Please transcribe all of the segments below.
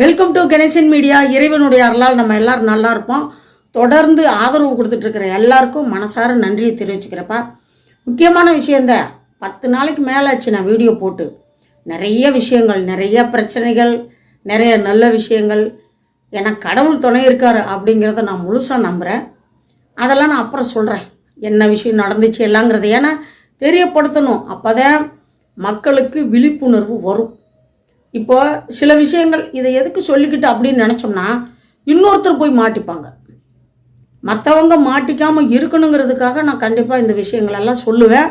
Welcome to Ganesan media இறைவனுடைய அருளால் நம்ம எல்லாரும் நல்லா இருப்போம். தொடர்ந்து ஆதரவு கொடுத்துட்டு இருக்கிற எல்லாருக்கும் மனசார நன்றியை தெரிவிச்சுக்கிறப்பா. முக்கியமான விஷயந்தான் பத்து நாளைக்கு மேலே ஆச்சு நான் வீடியோ போட்டு. நிறைய விஷயங்கள் நிறைய பிரச்சனைகள் நிறைய நல்ல விஷயங்கள். எனக்கு கடவுள் துணை இருக்கார் அப்படிங்கிறத நான் முழுசாக நம்புகிறேன் அதெல்லாம் நான் அப்புறம் சொல்கிறேன் என்ன விஷயம் நடந்துச்சு எல்லாங்கிறது ஏன்னா தெரியப்படுத்தணும். அப்போ தான் மக்களுக்கு விழிப்புணர்வு வரும். இப்போ சில விஷயங்கள் இதை எதுக்கு சொல்லிக்கிட்டு அப்படின்னு நினச்சோம்னா இன்னொருத்தர் போய் மாட்டிப்பாங்க. மற்றவங்க மாட்டிக்காமல் இருக்கணுங்கிறதுக்காக நான் கண்டிப்பாக இந்த விஷயங்களெல்லாம் சொல்லுவேன்.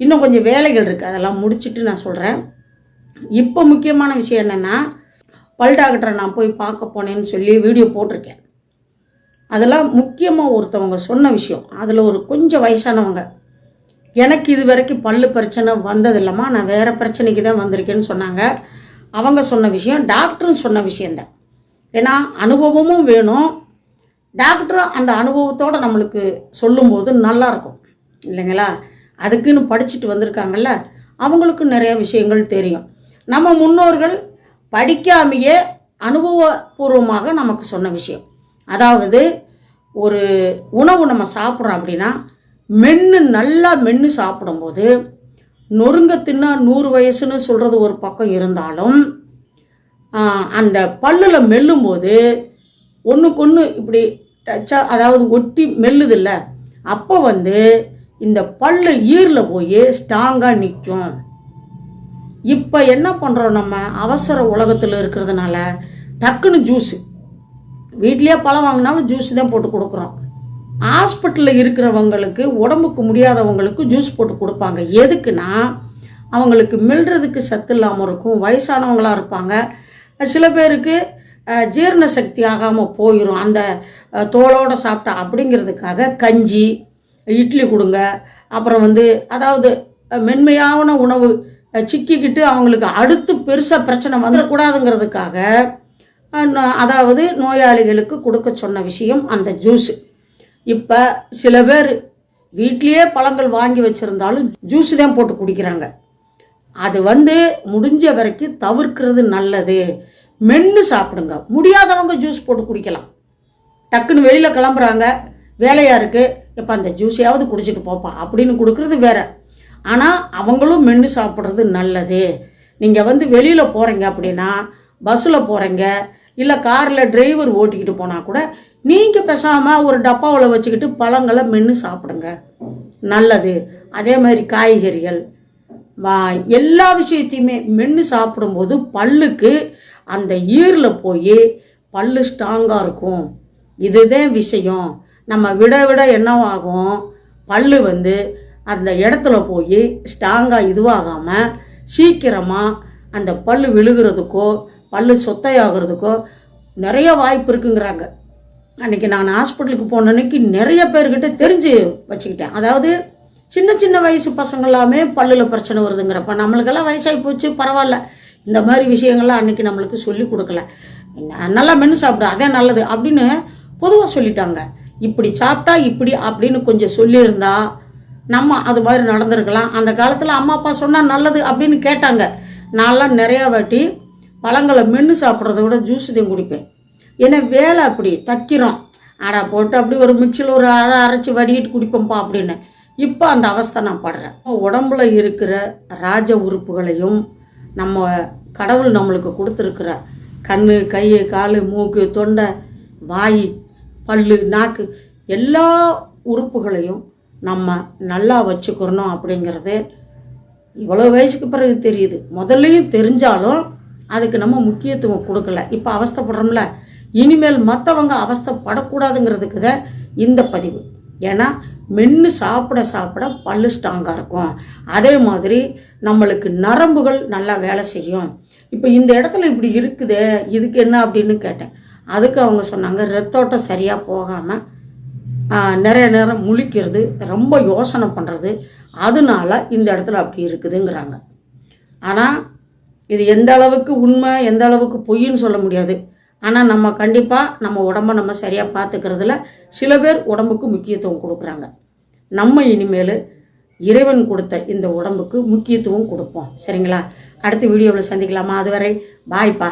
இன்னும் கொஞ்சம் வேலைகள் இருக்குது அதெல்லாம் முடிச்சுட்டு நான் சொல்கிறேன் இப்போ முக்கியமான விஷயம் என்னென்னா பல்டாக்டரை நான் போய் பார்க்க போனேன்னு சொல்லி வீடியோ போட்டிருக்கேன். அதெல்லாம் முக்கியமாக ஒருத்தவங்க சொன்ன விஷயம். அதில் ஒரு கொஞ்சம் வயசானவங்க எனக்கு இது வரைக்கும் பல்லு பிரச்சனை வந்ததில்லம்மா நான் வேறு பிரச்சனைக்கு தான் வந்திருக்கேன்னு சொன்னாங்க. அவங்க சொன்ன விஷயம் டாக்டரும் சொன்ன விஷயந்தான் ஏன்னா அனுபவமும் வேணும். டாக்டர் அந்த அனுபவத்தோடு நம்மளுக்கு சொல்லும்போது நல்லாயிருக்கும் இல்லைங்களா? அதுக்குன்னு படிச்சுட்டு வந்திருக்காங்கல்ல அவங்களுக்கு நிறைய விஷயங்கள் தெரியும். நம்ம முன்னோர்கள் படிக்காமையே அனுபவபூர்வமாக நமக்கு சொன்ன விஷயம். அதாவது ஒரு உணவு நம்ம சாப்பிட்றோம் அப்படின்னா மென்று நல்லா மென்று சாப்பிடும்போது நொறுங்க தின்னா நூறு வயசுன்னு சொல்கிறது ஒரு பக்கம் இருந்தாலும் அந்த பல்லில் மெல்லும்போது ஒன்றுக்கொன்று இப்படி டச்சா அதாவது ஒட்டி மெல்லுதில்ல அப்போ வந்து இந்த பல்லு ஈரில் போய் ஸ்ட்ராங்காக நிற்கும் இப்போ என்ன பண்ணுறோம் நம்ம? அவசர உலகத்தில் இருக்கிறதுனால டக்குன்னு ஜூஸு வீட்லேயே பழம் வாங்கினாலும் ஜூஸ் தான் போட்டு கொடுக்குறோம். ஹாஸ்பிட்டலில் இருக்கிறவங்களுக்கு உடம்புக்கு முடியாதவங்களுக்கு ஜூஸ் போட்டு கொடுப்பாங்க. எதுக்குன்னா அவங்களுக்கு மெல்றதுக்கு சத்து இல்லாமல் இருக்கும் வயசானவங்களாக இருப்பாங்க. சில பேருக்கு ஜீரண சக்தி ஆகாமல் போயிடும் அந்த தோலோடு சாப்பிட்டா அப்படிங்கிறதுக்காக கஞ்சி இட்லி கொடுங்க. அப்புறம் வந்து அதாவது மென்மையான உணவு சிக்கிக்கிட்டு அவங்களுக்கு அடுத்து பெருசாக பிரச்சனை வந்துடக்கூடாதுங்கிறதுக்காக அதாவது நோயாளிகளுக்கு கொடுக்க சொன்ன விஷயம் அந்த ஜூஸு இப்போ சில பேர் வீட்லேயே பழங்கள் வாங்கி வச்சுருந்தாலும் ஜூஸ் தான் போட்டு குடிக்கிறாங்க. அது வந்து முடிஞ்ச வரைக்கும் தவிர்க்கிறது நல்லது. மென்று சாப்பிடுங்க. முடியாதவங்க ஜூஸ் போட்டு குடிக்கலாம். டக்குன்னு வெளியில் கிளம்புறாங்க. வேலையாக இருக்குது இப்போ அந்த ஜூஸையாவது குடிச்சிட்டு போப்பா. அப்படின்னு கொடுக்குறது வேற. ஆனால் அவங்களும் மென்று சாப்பிட்றது நல்லது. நீங்கள் வந்து வெளியில் போகிறீங்க அப்படின்னா பஸ்ஸில் போகிறீங்க இல்லை காரில் டிரைவர் ஓட்டிக்கிட்டு போனால் கூட நீங்கள் பேசாமல் ஒரு டப்பாவில் வச்சுக்கிட்டு பழங்களை மென்று சாப்பிடுங்க. நல்லது. அதே மாதிரி காய்கறிகள். வா- எல்லா விஷயத்தையுமே மென்று சாப்பிடும்போது பல்லுக்கு அந்த ஈரில் போய் பல்லு ஸ்ட்ராங்காக இருக்கும். இதுதான் விஷயம். நம்ம விட விட என்னவாகும்? பல்லு வந்து அந்த இடத்துல போய் ஸ்ட்ராங்காக இதுவாகாமல் சீக்கிரமாக அந்த பல்லு விழுகிறதுக்கோ பல்லு சொத்தையாகிறதுக்கோ நிறைய வாய்ப்பு இருக்குங்கிறாங்க. அன்றைக்கி நான் ஹாஸ்பிட்டலுக்கு போன அன்னைக்கு நிறைய பேர்கிட்ட தெரிஞ்சு வச்சுக்கிட்டேன். அதாவது சின்ன சின்ன வயசு பசங்க எல்லாமே பல்லில் பிரச்சனை வருதுங்கிறப்ப நம்மளுக்கெல்லாம் வயசாகி போச்சு பரவாயில்ல. இந்த மாதிரி விஷயங்கள்லாம் அன்றைக்கி நம்மளுக்கு சொல்லி கொடுக்கல. நல்லா மென்று சாப்பிடு அதே நல்லது அப்படின்னு பொதுவாக சொல்லிட்டாங்க. இப்படி சாப்பிட்டா இப்படி அப்படின்னு கொஞ்சம் சொல்லியிருந்தா நம்ம அது மாதிரி நடந்திருக்கலாம். அந்த காலத்தில் அம்மா அப்பா சொன்னால் நல்லது அப்படின்னு கேட்டாங்க. நான்லாம் நிறையா வாட்டி பழங்களை மென்று சாப்பிட்றத விட ஜூஸ் தான் குடிப்பேன். ஏன்னா வேலை அப்படி? தைக்கிறோம் ஆடா போட்டு அப்படி ஒரு மிக்சியில் ஒரு அரை அரைச்சி வடிகிட்டு குடிப்போம்ப்பா அப்படின்னு. இப்போ அந்த அவஸ்தை நான் படுறேன். உடம்புல இருக்கிற ராஜ உறுப்புகளையும் நம்ம கடவுள் நம்மளுக்கு கொடுத்துருக்குற கண் கை கால் மூக்கு தொண்டை வாய் பல்லு நாக்கு எல்லா உறுப்புகளையும் நம்ம நல்லா வச்சுக்கிறணும் அப்படிங்கிறது இவ்வளோ வயசுக்கு பிறகு தெரியுது. முதல்லையும் தெரிஞ்சாலும் அதுக்கு நம்ம முக்கியத்துவம் கொடுக்கல. இப்போ அவஸ்தைப்படுறோம்ல. இனிமேல் மற்றவங்க அவஸ்தைப்படக்கூடாதுங்கிறதுக்கு தான் இந்த பதிவு. ஏன்னா மென்று சாப்பிட சாப்பிட பல்லு ஸ்ட்ராங்காக இருக்கும். அதே மாதிரி நம்மளுக்கு நரம்புகள் நல்லா வேலை செய்யும். இப்போ இந்த இடத்துல இப்படி இருக்குது இதுக்கு என்ன அப்படின்னு கேட்டேன். அதுக்கு அவங்க சொன்னாங்க ரத்தோட்டம் சரியாக போகாமல் நிறைய நேரம் முழிக்கிறது ரொம்ப யோசனை பண்ணுறது அதனால இந்த இடத்துல அப்படி இருக்குதுங்கிறாங்க. ஆனால் இது எந்த அளவுக்கு உண்மை எந்த அளவுக்கு பொய்ன்னு சொல்ல முடியாது. ஆனால் நம்ம கண்டிப்பாக நம்ம உடம்ப நம்ம சரியாக பார்த்துக்கிறதுல சில பேர் உடம்புக்கு முக்கியத்துவம் கொடுக்குறாங்க. நம்ம இனிமேல் இறைவன் கொடுத்த இந்த உடம்புக்கு முக்கியத்துவம் கொடுப்போம். சரிங்களா? அடுத்த வீடியோவில் சந்திக்கலாமா? அதுவரை பாய்ப்பா.